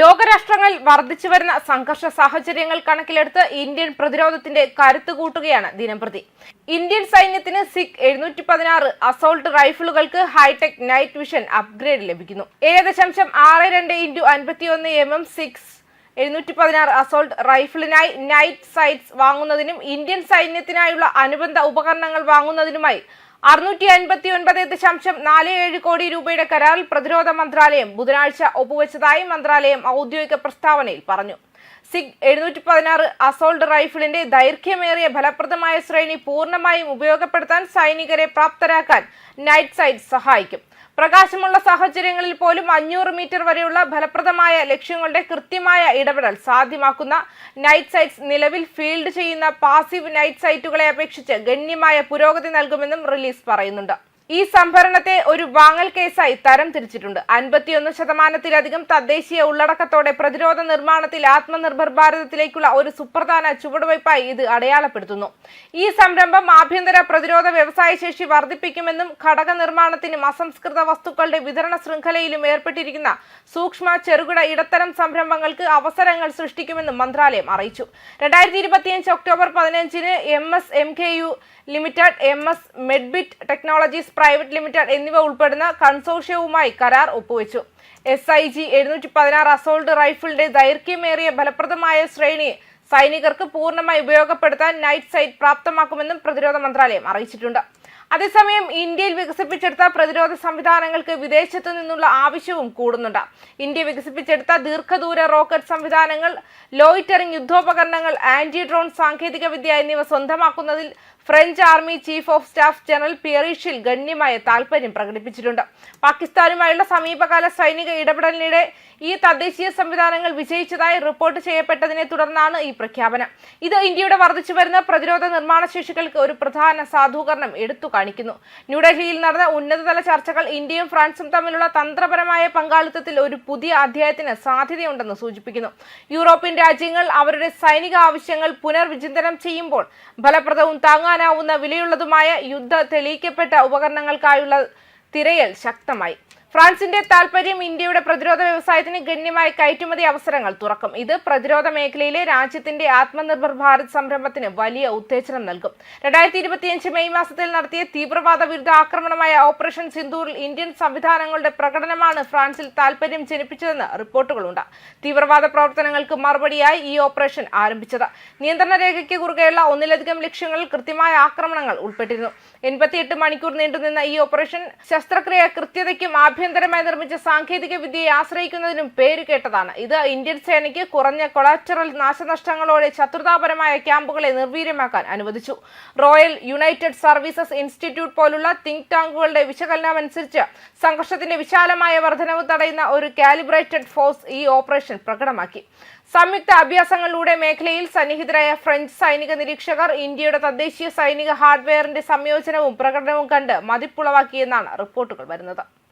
ലോകരാഷ്ട്രങ്ങളിൽ വർദ്ധിച്ചു വരുന്ന സംഘർഷ സാഹചര്യങ്ങൾ കണക്കിലെടുത്ത് ഇന്ത്യൻ പ്രതിരോധത്തിന്റെ കരുത്ത് കൂട്ടുകയാണ് ദിനംപ്രതി. ഇന്ത്യൻ സൈന്യത്തിന് സിഖ് എഴുന്നൂറ്റി പതിനാറ് അസോൾട്ട് റൈഫിളുകൾക്ക് ഹൈടെക് നൈറ്റ് വിഷൻ അപ്ഗ്രേഡ് ലഭിക്കുന്നു. ഏഴ് ദശാംശം ആറ് രണ്ട് ഇന്റു അൻപത്തിയൊന്ന് എം എം സിക്സ് എഴുന്നൂറ്റി പതിനാറ് അസോൾട്ട് റൈഫിളിനായി നൈറ്റ് സൈറ്റ്സ് വാങ്ങുന്നതിനും ഇന്ത്യൻ സൈന്യത്തിനായുള്ള അനുബന്ധ ഉപകരണങ്ങൾ വാങ്ങുന്നതിനുമായി അറുന്നൂറ്റി അൻപത്തി ഒൻപത് ദശാംശം നാല് ഏഴ് കോടി രൂപയുടെ കരാറിൽ പ്രതിരോധ മന്ത്രാലയം ബുധനാഴ്ച ഒപ്പുവെച്ചതായി മന്ത്രാലയം ഔദ്യോഗിക പ്രസ്താവനയിൽ പറഞ്ഞു. സിഗ് എഴുന്നൂറ്റി പതിനാറ് അസോൾട്ട് റൈഫിളിന്റെ ദൈർഘ്യമേറിയ ഫലപ്രദമായ ശ്രേണി പൂർണമായും ഉപയോഗപ്പെടുത്താൻ സൈനികരെ പ്രാപ്തരാക്കാൻ നൈറ്റ് സൈറ്റ് സഹായിക്കും. പ്രകാശമുള്ള സാഹചര്യങ്ങളിൽ പോലും അഞ്ഞൂറ് മീറ്റർ വരെയുള്ള ഫലപ്രദമായ ലക്ഷ്യങ്ങളുടെ കൃത്യമായ ഇടപെടൽ സാധ്യമാക്കുന്ന നൈറ്റ് സൈറ്റ്സ് നിലവിൽ ഫീൽഡ് ചെയ്യുന്ന പാസീവ് നൈറ്റ് സൈറ്റുകളെ അപേക്ഷിച്ച് ഗണ്യമായ പുരോഗതി നൽകുമെന്നും റിലീസ് പറയുന്നുണ്ട്. ഈ സംഭരണത്തെ ഒരു വാങ്ങൽ കേസായി തരം തിരിച്ചിട്ടുണ്ട്. അൻപത്തിയൊന്ന് ശതമാനത്തിലധികം തദ്ദേശീയ ഉള്ളടക്കത്തോടെ പ്രതിരോധ നിർമ്മാണത്തിൽ ആത്മനിർഭർ ഭാരതത്തിലേക്കുള്ള ഒരു സുപ്രധാന ചുവടുവയ്പായി ഇത് അടയാളപ്പെടുത്തുന്നു. ഈ സംരംഭം ആഭ്യന്തര പ്രതിരോധ വ്യവസായ ശേഷി വർദ്ധിപ്പിക്കുമെന്നും ഘടക നിർമ്മാണത്തിനും അസംസ്കൃത വസ്തുക്കളുടെ വിതരണ ശൃംഖലയിലും ഏർപ്പെട്ടിരിക്കുന്ന സൂക്ഷ്മ ചെറുകിട ഇടത്തരം സംരംഭങ്ങൾക്ക് അവസരങ്ങൾ സൃഷ്ടിക്കുമെന്നും മന്ത്രാലയം അറിയിച്ചു. രണ്ടായിരത്തി ഇരുപത്തിയഞ്ച് ഒക്ടോബർ പതിനഞ്ചിന് M S M K U limited M S Medbit technologies private limited എന്നിവ ഉൾപ്പെടുന്ന കൺസോർഷ്യവുമായി കരാർ ഒപ്പുവെച്ചു. എസ് ഐ ജി എഴുന്നൂറ്റി പതിനാറ് അസോൾട്ട് റൈഫിളിന്റെ ദൈർഘ്യമേറിയ ഫലപ്രദമായ ശ്രേണി സൈനികർക്ക് പൂർണമായി ഉപയോഗപ്പെടുത്താൻ നൈറ്റ് സൈറ്റ് പ്രാപ്തമാക്കുമെന്നും പ്രതിരോധ മന്ത്രാലയം അറിയിച്ചിട്ടുണ്ട്. അതേസമയം ഇന്ത്യയിൽ വികസിപ്പിച്ചെടുത്ത പ്രതിരോധ സംവിധാനങ്ങൾക്ക് വിദേശത്തു നിന്നുള്ള ആവശ്യവും കൂടുന്നുണ്ട്. ഇന്ത്യ വികസിപ്പിച്ചെടുത്ത ദീർഘദൂര റോക്കറ്റ് സംവിധാനങ്ങൾ ലോയിറ്ററിംഗ് യുദ്ധോപകരണങ്ങൾ ആന്റി ഡ്രോൺ സാങ്കേതിക വിദ്യ എന്നിവ സ്വന്തമാക്കുന്നതിൽ French army chief of staff general പിയറീഷിൽ ഗണ്യമായ താൽപര്യം പ്രകടിപ്പിച്ചിട്ടുണ്ട്. പാകിസ്ഥാനുമായുള്ള സമീപകാല സൈനിക ഇടപെടലിനിടെ ഈ തദ്ദേശീയ സംവിധാനങ്ങൾ വിജയിച്ചതായി റിപ്പോർട്ട് ചെയ്യപ്പെട്ടതിനെ തുടർന്നാണ് ഈ പ്രഖ്യാപനം. ഇത് ഇന്ത്യയുടെ വർദ്ധിച്ചു വരുന്ന പ്രതിരോധ നിർമ്മാണ ശേഷികൾക്ക് ഒരു പ്രധാന സാധൂകരണം എടുത്തു കാണിക്കുന്നു. ന്യൂഡൽഹിയിൽ നടന്ന ഉന്നതതല ചർച്ചകൾ ഇന്ത്യയും ഫ്രാൻസും തമ്മിലുള്ള തന്ത്രപരമായ പങ്കാളിത്തത്തിൽ ഒരു പുതിയ അധ്യായത്തിന് സാധ്യതയുണ്ടെന്ന് സൂചിപ്പിക്കുന്നു. യൂറോപ്യൻ രാജ്യങ്ങൾ അവരുടെ സൈനിക ആവശ്യങ്ങൾ പുനർവിചിന്തനം ചെയ്യുമ്പോൾ ഫലപ്രദവും താങ്ങാനാവുന്ന വിലയുള്ളതുമായ യുദ്ധ തെളിയിക്കപ്പെട്ട ഉപകരണങ്ങൾക്കായുള്ള തിരയൽ ശക്തമായി. ഫ്രാൻസിന്റെ താൽപര്യം ഇന്ത്യയുടെ പ്രതിരോധ വ്യവസായത്തിന് ഗണ്യമായ കയറ്റുമതി അവസരങ്ങൾ തുറക്കും. ഇത് പ്രതിരോധ മേഖലയിലെ രാജ്യത്തിന്റെ ആത്മനിർഭർ ഭാരത് സംരംഭത്തിന് വലിയ ഉത്തേജനം നൽകും. രണ്ടായിരത്തി ഇരുപത്തിയഞ്ച് മെയ് മാസത്തിൽ നടത്തിയ തീവ്രവാദ വിരുദ്ധ ആക്രമണമായ ഓപ്പറേഷൻ സിന്ദൂറിൽ ഇന്ത്യൻ സംവിധാനങ്ങളുടെ പ്രകടനമാണ് ഫ്രാൻസിൽ താൽപര്യം ജനിപ്പിച്ചതെന്ന് റിപ്പോർട്ടുകളുണ്ട്. തീവ്രവാദ പ്രവർത്തനങ്ങൾക്ക് മറുപടിയായി ഈ ഓപ്പറേഷൻ ആരംഭിച്ചത്. നിയന്ത്രണ രേഖയ്ക്ക് കുറുകെയുള്ള ഒന്നിലധികം ലക്ഷ്യങ്ങളിൽ കൃത്യമായ ആക്രമണങ്ങൾ ഉൾപ്പെട്ടിരുന്നു. എൺപത്തിയെട്ട് മണിക്കൂർ നീണ്ടുനിന്ന ഈ ഓപ്പറേഷൻ ശസ്ത്രക്രിയ കൃത്യതയ്ക്കും ആഭ്യന്തരമായി നിർമ്മിച്ച സാങ്കേതിക വിദ്യയെ ആശ്രയിക്കുന്നതിനും പേരുകേട്ടതാണ് ഇത് ഇന്ത്യൻ സേനയ്ക്ക് കുറഞ്ഞ കൊളാറ്ററൽ നാശനഷ്ടങ്ങളോടെ ശത്രുതാപരമായ ക്യാമ്പുകളെ നിർവീര്യമാക്കാൻ അനുവദിച്ചു. റോയൽ യുണൈറ്റഡ് സർവീസസ് ഇൻസ്റ്റിറ്റ്യൂട്ട് പോലുള്ള തിങ്ക് ടാങ്കുകളുടെ വിശകലനമനുസരിച്ച് സംഘർഷത്തിന്റെ വിശാലമായ വർധനവ് തടയുന്ന ഒരു കാലിബ്രേറ്റഡ് ഫോഴ്സ് ഈ ഓപ്പറേഷൻ പ്രകടമാക്കി. സംയുക്ത അഭ്യാസങ്ങളിലൂടെ മേഖലയിൽ സന്നിഹിതരായ ഫ്രഞ്ച് സൈനിക നിരീക്ഷകർ ഇന്ത്യയുടെ തദ്ദേശീയ സൈനിക ഹാർഡ്വെയറിന്റെ സംയോജനവും പ്രകടനവും കണ്ട് മതിപ്പുളവാക്കിയെന്നാണ് റിപ്പോർട്ടുകൾ വരുന്നത്.